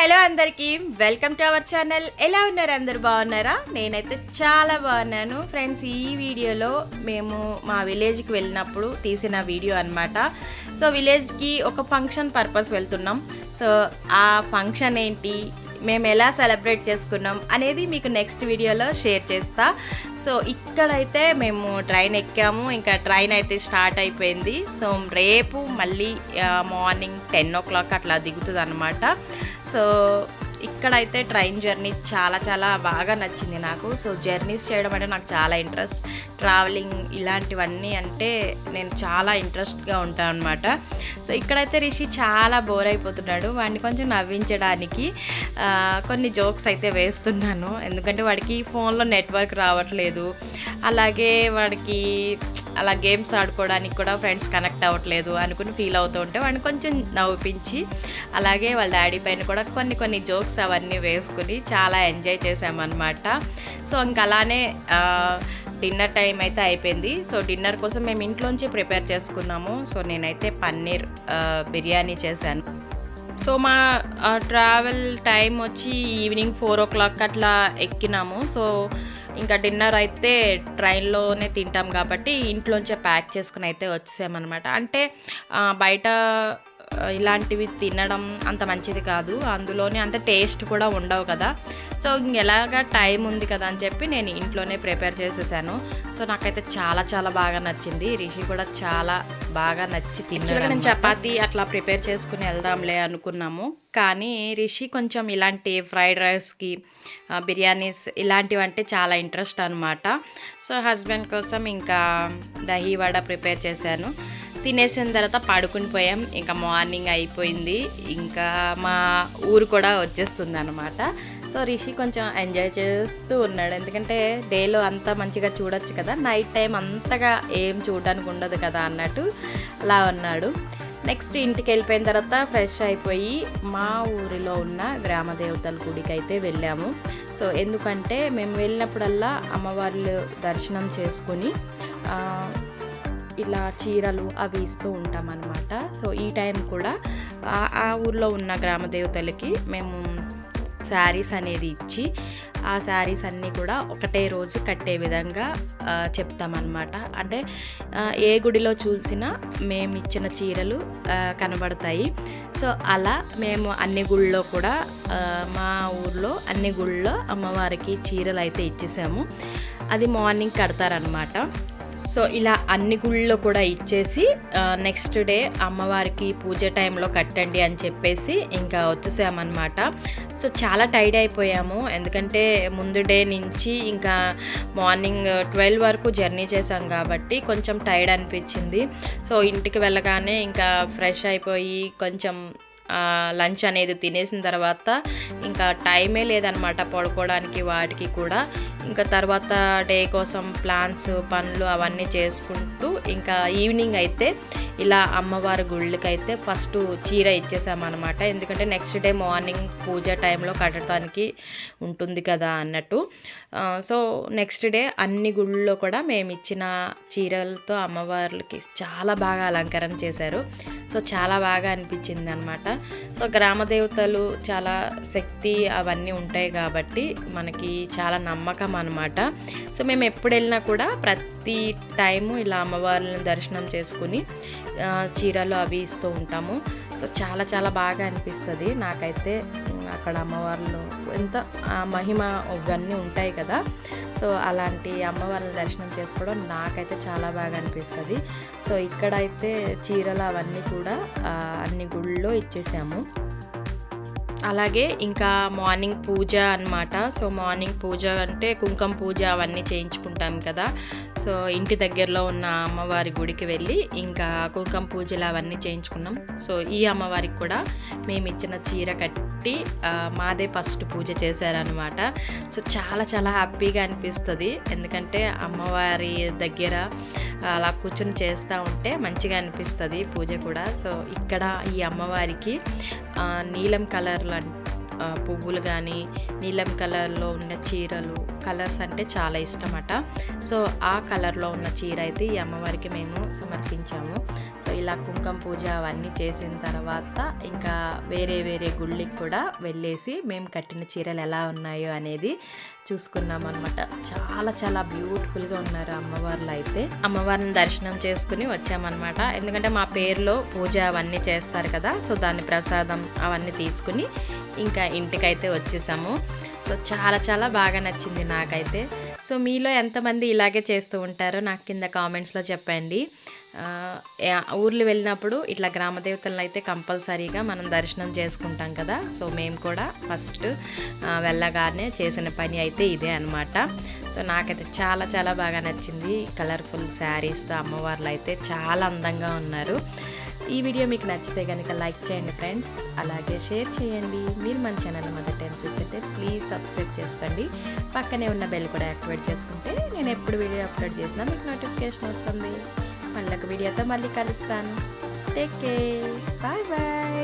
Hello అందరికీ welcome to our channel. ఎలా ఉన్నారు అందరు? బాగున్నారా? నేనైతే చాలా బాగున్నాను. ఫ్రెండ్స్ ఈ వీడియోలో మేము మా విలేజ్కి వెళ్ళినప్పుడు తీసిన వీడియో అన్నమాట. సో విలేజ్కి ఒక ఫంక్షన్ పర్పస్ వెళ్తున్నాం. సో ఆ ఫంక్షన్ ఏంటి? మేము ఎలా సెలబ్రేట్ చేసుకున్నాం అనేది మీకు నెక్స్ట్ వీడియోలో షేర్ చేస్తా. సో ఇక్కడైతే మేము ట్రైన్ ఎక్కాము. ఇంకా ట్రైన్ అయితే స్టార్ట్ అయిపోయింది. సో రేపు మళ్ళీ మార్నింగ్ టెన్ ఓ క్లాక్ అట్లా దిగుతుంది అనమాట సో ఇక్కడైతే ట్రైన్ జర్నీ చాలా చాలా బాగా నచ్చింది నాకు. సో జర్నీస్ చేయడం అంటే నాకు చాలా ఇంట్రెస్ట్. ట్రావెలింగ్ ఇలాంటివన్నీ అంటే నేను చాలా ఇంట్రెస్ట్గా ఉంటాను అనమాట సో ఇక్కడైతే రిషి చాలా బోర్ అయిపోతున్నాడు. వాడిని కొంచెం నవ్వించడానికి కొన్ని జోక్స్ అయితే వేస్తున్నాను. ఎందుకంటే వాడికి ఫోన్లో నెట్వర్క్ రావట్లేదు. అలాగే వాడికి అలా గేమ్స్ ఆడుకోవడానికి కూడా ఫ్రెండ్స్ కనెక్ట్ అవ్వట్లేదు అనుకుని ఫీల్ అవుతూ ఉంటే వాడిని కొంచెం నవ్వించి అలాగే వాళ్ళ డాడీ పైన కూడా కొన్ని కొన్ని జోక్స్ అవన్నీ వేసుకుని చాలా ఎంజాయ్ చేసామన్నమాట. సో ఇంకా అలానే డిన్నర్ టైం అయితే అయిపోయింది. సో డిన్నర్ కోసం మేము ఇంట్లోంచి ప్రిపేర్ చేసుకున్నాము. సో నేనైతే పన్నీర్ బిర్యానీ చేశాను. సో మా ట్రావెల్ టైం వచ్చి ఈవినింగ్ ఫోర్ ఓ క్లాక్ అట్లా ఎక్కినాము. సో ఇంకా డిన్నర్ అయితే ట్రైన్లోనే తింటాం కాబట్టి ఇంట్లోంచే ప్యాక్ చేసుకుని అయితే వచ్చేసామన్నమాట. అంటే బయట ఇలాంటివి తినడం అంత మంచిది కాదు. అందులోనే అంత టేస్ట్ కూడా ఉండవు కదా. సో ఎలాగా టైం ఉంది కదా అని చెప్పి నేను ఇంట్లోనే ప్రిపేర్ చేసేసాను. సో నాకైతే చాలా చాలా బాగా నచ్చింది. రిషి కూడా చాలా బాగా నచ్చి తిన్నాడు నేను చపాతీ అట్లా ప్రిపేర్ చేసుకుని వెళ్దాంలే అనుకున్నాము. కానీ రిషి కొంచెం ఇలాంటి ఫ్రైడ్ రైస్కి బిర్యానీస్ ఇలాంటివి అంటే చాలా ఇంట్రెస్ట్ అనమాట సో హస్బెండ్ కోసం ఇంకా దహీ వడ ప్రిపేర్ చేశాను. తినేసిన తర్వాత పడుకుని పోయాం. ఇంకా మార్నింగ్ అయిపోయింది. ఇంకా మా ఊరు కూడా వచ్చేస్తుంది అనమాట సో రిషి కొంచెం ఎంజాయ్ చేస్తూ ఉన్నాడు. ఎందుకంటే డేలో అంతా మంచిగా చూడొచ్చు కదా. నైట్ టైం అంతగా ఏం చూడడానికి ఉండదు కదా అన్నట్టు అలా ఉన్నాడు. నెక్స్ట్ ఇంటికి వెళ్ళిపోయిన తర్వాత ఫ్రెష్ అయిపోయి మా ఊరిలో ఉన్న గ్రామ దేవతల గుడికి అయితే వెళ్ళాము. సో ఎందుకంటే మేము వెళ్ళినప్పుడల్లా అమ్మవార్లు దర్శనం చేసుకుని ఇలా చీరలు అవి ఇస్తూ ఉంటామన్నమాట సో ఈ టైం కూడా ఆ- ఆ ఊర్లో ఉన్న గ్రామ దేవతలకి మేము శారీస్ అనేది ఇచ్చి ఆ శారీస్ అన్నీ కూడా ఒకటే రోజు కట్టే విధంగా చెప్తామన్నమాట. అంటే ఏ గుడిలో చూసినా మేము ఇచ్చిన చీరలు కనబడతాయి. సో అలా మేము అన్ని గుళ్ళో కూడా మా ఊర్లో అన్ని గుళ్ళో అమ్మవారికి చీరలు అయితే ఇచ్చేసాము. అది మార్నింగ్ కడతారనమాట సో ఇలా అన్ని గుళ్ళలో కూడా ఇచ్చేసి నెక్స్ట్ డే అమ్మవారికి పూజ టైంలో కట్టండి అని చెప్పేసి ఇంకా వచ్చేసామన్నమాట. సో చాలా టైర్డ్ అయిపోయాము. ఎందుకంటే ముందు డే నుంచి ఇంకా మార్నింగ్ ట్వెల్వ్ వరకు జర్నీ చేసాం కాబట్టి కొంచెం టైర్డ్ అనిపించింది. సో ఇంటికి వెళ్ళగానే ఇంకా ఫ్రెష్ అయిపోయి కొంచెం లంచ్ అనేది తినేసిన తర్వాత ఇంకా టైమే లేదనమాట పడుకోవడానికి వాటికి కూడా. ఇంకా తర్వాత డే కోసం ప్లాన్స్ పనులు అవన్నీ చేసుకుంటూ ఇంకా ఈవినింగ్ అయితే ఇలా అమ్మవారి గుళ్ళకి అయితే ఫస్ట్ చీర ఇచ్చేసామన్నమాట. ఎందుకంటే నెక్స్ట్ డే మార్నింగ్ పూజ టైంలో కట్టడానికి ఉంటుంది కదా అన్నట్టు. సో నెక్స్ట్ డే అన్ని గుళ్ళలో కూడా మేము ఇచ్చిన చీరలతో అమ్మవార్లకి చాలా బాగా అలంకరణ చేశారు. సో చాలా బాగా అనిపించింది అనమాట సో గ్రామదేవతలు చాలా శక్తి అవన్నీ ఉంటాయి కాబట్టి మనకి చాలా నమ్మకం అనమాట సో మేము ఎప్పుడు వెళ్ళినా కూడా ప్రతి టైము ఇలా అమ్మవార్లను దర్శనం చేసుకుని చీరలు అవి ఇస్తూ ఉంటాము. సో చాలా చాలా బాగా అనిపిస్తుంది. నాకైతే అక్కడ అమ్మవార్లు ఎంత ఆ, మహిమ ఇవన్నీ ఉంటాయి కదా. సో అలాంటి అమ్మవారిని దర్శనం చేసుకోవడం నాకైతే చాలా బాగా అనిపిస్తుంది. సో ఇక్కడైతే చీరలు అవన్నీ కూడా అన్ని గుళ్ళో ఇచ్చేసాము. అలాగే ఇంకా మార్నింగ్ పూజ అన్నమాట. సో మార్నింగ్ పూజ అంటే కుంకుమ పూజ అవన్నీ చేయించుకుంటాం కదా. సో ఇంటి దగ్గరలో ఉన్న అమ్మవారి గుడికి వెళ్ళి ఇంకా కుంకుమ పూజలు అవన్నీ చేయించుకున్నాం. సో ఈ అమ్మవారికి కూడా మేము ఇచ్చిన చీర కట్టి మాదే ఫస్ట్ పూజ చేశారనమాట సో చాలా చాలా హ్యాపీగా అనిపిస్తుంది. ఎందుకంటే అమ్మవారి దగ్గర అలా కూర్చొని చేస్తూ ఉంటే మంచిగా అనిపిస్తుంది పూజ కూడా. సో ఇక్కడ ఈ అమ్మవారికి నీలం కలర్ పువ్వులు కానీ నీలం కలర్లో ఉన్న చీరలు కలర్స్ అంటే చాలా ఇష్టమట. సో ఆ కలర్లో ఉన్న చీర అయితే ఈ అమ్మవారికి మేము సమర్పించాము. సో ఇలా కుంకుమ పూజ అవన్నీ చేసిన తర్వాత ఇంకా వేరే వేరే గుళ్ళకి కూడా వెళ్ళేసి మేము కట్టిన చీరలు ఎలా ఉన్నాయో అనేది చూసుకున్నాం అనమాట చాలా చాలా బ్యూటిఫుల్గా ఉన్నారు అమ్మవార్లు అయితే. అమ్మవారిని దర్శనం చేసుకుని వచ్చామన్నమాట. ఎందుకంటే మా పేరులో పూజ అవన్నీ చేస్తారు కదా సో దాని ప్రసాదం అవన్నీ తీసుకుని ఇంకా ఇంటికైతే వచ్చేసాము. సో చాలా చాలా బాగా నచ్చింది నాకైతే. సో మీలో ఎంతమంది ఇలాగే చేస్తూ ఉంటారో నాకు కింద కామెంట్స్లో చెప్పండి. ఊర్లు వెళ్ళినప్పుడు ఇట్లా గ్రామదేవతలను అయితే కంపల్సరీగా మనం దర్శనం చేసుకుంటాం కదా. సో మేము కూడా ఫస్ట్ వెళ్ళగానే చేసిన పని అయితే ఇదే అనమాట సో నాకైతే చాలా చాలా బాగా నచ్చింది. కలర్ఫుల్ శారీస్తో అమ్మవార్లు అయితే చాలా అందంగా ఉన్నారు. ఈ వీడియో మీకు నచ్చితే కనుక లైక్ చేయండి ఫ్రెండ్స్. అలాగే షేర్ చేయండి. మీరు మన ఛానల్ మొదటి టైం చూస్తుంటే ప్లీజ్ సబ్స్క్రైబ్ చేసుకోండి. పక్కనే ఉన్న బెల్ కూడా యాక్టివేట్ చేసుకుంటే నేను ఎప్పుడు వీడియో అప్లోడ్ చేసినా మీకు నోటిఫికేషన్ వస్తుంది. మళ్ళీ ఒక వీడియోతో మళ్ళీ కలుస్తాను. Take care bye bye